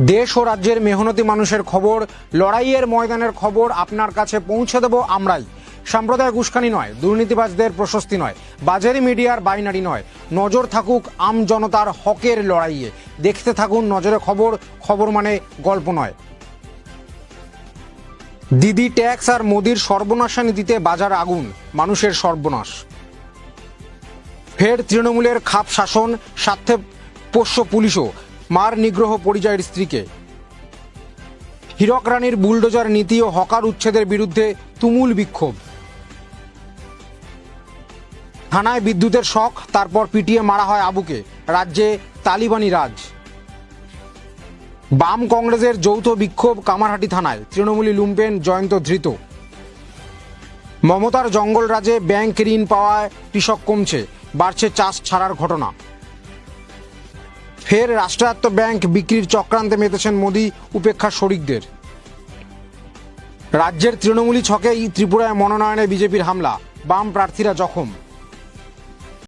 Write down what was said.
দেশ ও রাজ্যের মেহনতি মানুষের খবর, লড়াইয়ের ময়দানের খবর আপনার কাছে পৌঁছে দেব আমরাই। সাম্প্রদায়িক উস্কানি নয়, দুর্নীতিবাজদের প্রশস্তি নয়, বাজারি মিডিয়ার বাইনারি নয়। নজর থাকুক আম জনতার হকের লড়াইয়ে। দেখতে থাকুন নজরে খবর খবর মানে গল্প নয়। দিদি ট্যাক্স আর মোদির সর্বনাশা নীতিতে বাজার আগুন, মানুষের সর্বনাশ। ফের তৃণমূলের খাপ শাসন, স্বার্থে পোষ্য পুলিশও। মার নিগ্রহ পরিচয়ের স্ত্রীকে। হীরক রানীর বুলডোজার নীতি ও হকার উচ্ছেদের বিরুদ্ধে তুমুল বিক্ষোভ। থানায় বিদ্যুতের শখ তারপর পিটিয়ে মারা হয় আবুকে। রাজ্যে তালিবানি রাজ। বাম কংগ্রেসের যৌথ বিক্ষোভ কামারহাটি থানায়। তৃণমূলী লুম্পেন, জয়ন্ত ধৃত। মমতার জঙ্গল রাজে ব্যাংক ঋণ পাওয়ায় কৃষক কমছে। বাড়ছে চাষ ছাড়ার ঘটনা। ফের রাষ্ট্রায়ত্ত ব্যাংক বিক্রির চক্রান্তে মেতেছেন মোদী উপেক্ষা শরিকদের। রাজ্যের তৃণমূলী ছকেই ত্রিপুরায় মনোনয়নে বিজেপির হামলা, বাম প্রার্থীরা জখম।